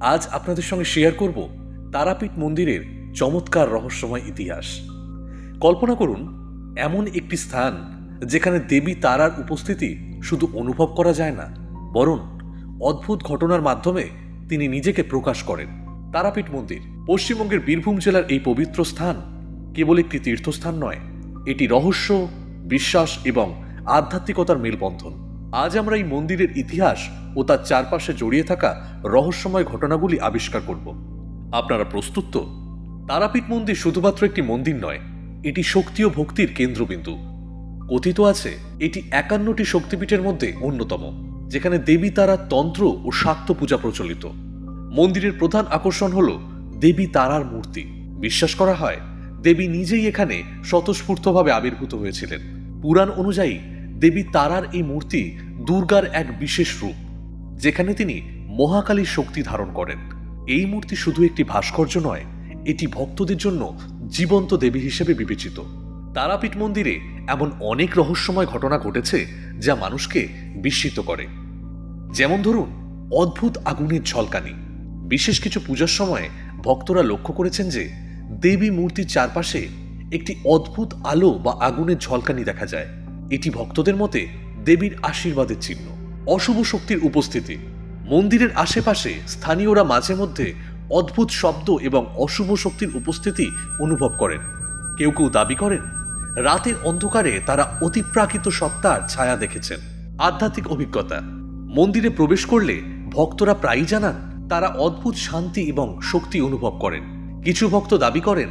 আজ আপনাদের সঙ্গে শেয়ার করব তারাপীঠ মন্দিরের চমৎকার রহস্যময় ইতিহাস। কল্পনা করুন, এমন একটি স্থান যেখানে দেবী তারার উপস্থিতি শুধু অনুভব করা যায় না, বরং অদ্ভুত ঘটনার মাধ্যমে তিনি নিজেকে প্রকাশ করেন। তারাপীঠ মন্দির পশ্চিমবঙ্গের বীরভূম জেলার এই পবিত্র স্থান কেবল একটি তীর্থস্থান নয়, এটি রহস্য, বিশ্বাস এবং আধ্যাত্মিকতার মেলবন্ধন। আজ আমরা এই মন্দিরের ইতিহাস ও তার চারপাশে জড়িয়ে থাকা রহস্যময় ঘটনাগুলি আবিষ্কার করব। আপনারা প্রস্তুত তো? তারাপীঠ মন্দির শুধুমাত্র একটি মন্দির নয়, এটি শক্তি ও ভক্তির কেন্দ্রবিন্দু। কথিত আছে, এটি একান্নটি শক্তিপীঠের মধ্যে অন্যতম, যেখানে দেবী তারা তন্ত্র ও শাক্ত পূজা প্রচলিত। মন্দিরের প্রধান আকর্ষণ হল দেবী তারার মূর্তি। বিশ্বাস করা হয়, দেবী নিজেই এখানে স্বতঃস্ফূর্তভাবে আবির্ভূত হয়েছিলেন। পুরাণ অনুযায়ী, দেবী তারার এই মূর্তি দুর্গার এক বিশেষ রূপ, যেখানে তিনি মহাকালীর শক্তি ধারণ করেন। এই মূর্তি শুধু একটি ভাস্কর্য নয়, এটি ভক্তদের জন্য জীবন্ত দেবী হিসেবে বিবেচিত। তারাপীঠ মন্দিরে এমন অনেক রহস্যময় ঘটনা ঘটেছে যা মানুষকে বিস্মিত করে। যেমন ধরুন, অদ্ভুত আগুনের ঝলকানি। বিশেষ কিছু পূজার সময় ভক্তরা লক্ষ্য করেছেন যে দেবী মূর্তির চারপাশে একটি অদ্ভুত আলো বা আগুনের ঝলকানি দেখা যায়। এটি ভক্তদের মতে দেবীর আশীর্বাদের চিহ্ন। অশুভ শক্তির উপস্থিতি। মন্দিরের আশেপাশে স্থানীয়রা মাঝে মধ্যে অদ্ভুত শব্দ এবং অশুভ শক্তির উপস্থিতি অনুভব করেন। কেউ কেউ দাবি করেন, রাতের অন্ধকারে তারা অতিপ্রাকৃত সত্তার ছায়া দেখেছেন। আধ্যাত্মিক অভিজ্ঞতা। মন্দিরে প্রবেশ করলে ভক্তরা প্রায়ই জানান, তারা অদ্ভুত শান্তি এবং শক্তি অনুভব করেন। কিছু ভক্ত দাবি করেন,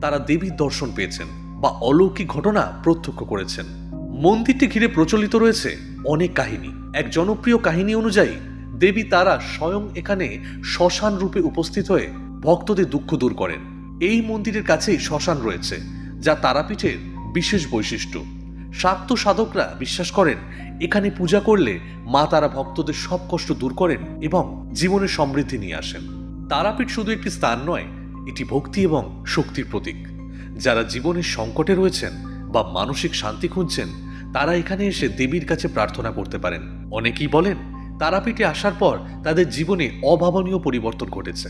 তারা দেবীর দর্শন পেয়েছেন বা অলৌকিক ঘটনা প্রত্যক্ষ করেছেন। মন্দিরটি ঘিরে প্রচলিত রয়েছে অনেক কাহিনী। এক জনপ্রিয় কাহিনী অনুযায়ী, দেবী তারা স্বয়ং এখানে শ্মশান রূপে উপস্থিত হয়ে ভক্তদের দুঃখ দূর করেন। এই মন্দিরের কাছেই শ্মশান রয়েছে, যা তারাপীঠের বিশেষ বৈশিষ্ট্য। শাক্ত সাধকরা বিশ্বাস করেন, এখানে পূজা করলে মা তারা ভক্তদের সব কষ্ট দূর করেন এবং জীবনে সমৃদ্ধি নিয়ে আসেন। তারাপীঠ শুধু একটি স্থান নয়, এটি ভক্তি এবং শক্তির প্রতীক। যারা জীবনের সংকটে রয়েছেন বা মানসিক শান্তি খুঁজছেন, তারা এখানে এসে দেবীর কাছে প্রার্থনা করতে পারেন। অনেকেই বলেন, তারাপীঠে আসার পর তাদের জীবনে অভাবনীয় পরিবর্তন ঘটেছে।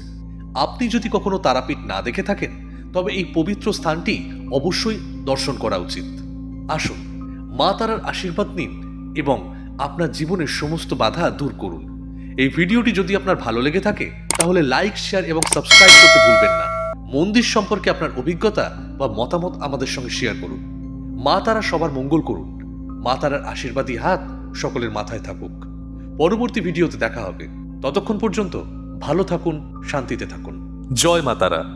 আপনি যদি কখনো তারাপীঠ না দেখে থাকেন, তবে এই পবিত্র স্থানটি অবশ্যই দর্শন করা উচিত। আসুন, মা তারার আশীর্বাদ নিন এবং আপনার জীবনের সমস্ত বাধা দূর করুন। এই ভিডিওটি যদি আপনার ভালো লেগে থাকে, তাহলে লাইক, শেয়ার এবং সাবস্ক্রাইব করতে ভুলবেন না। মন্দির সম্পর্কে আপনার অভিজ্ঞতা বা মতামত আমাদের সঙ্গে শেয়ার করুন। মা তারা সবার মঙ্গল করুন। মা তারার আশীর্বাদী হাত সকলের মাথায় থাকুক। পরবর্তী ভিডিওতে দেখা হবে। ততক্ষণ পর্যন্ত ভালো থাকুন, শান্তিতে থাকুন। জয় মা তারা।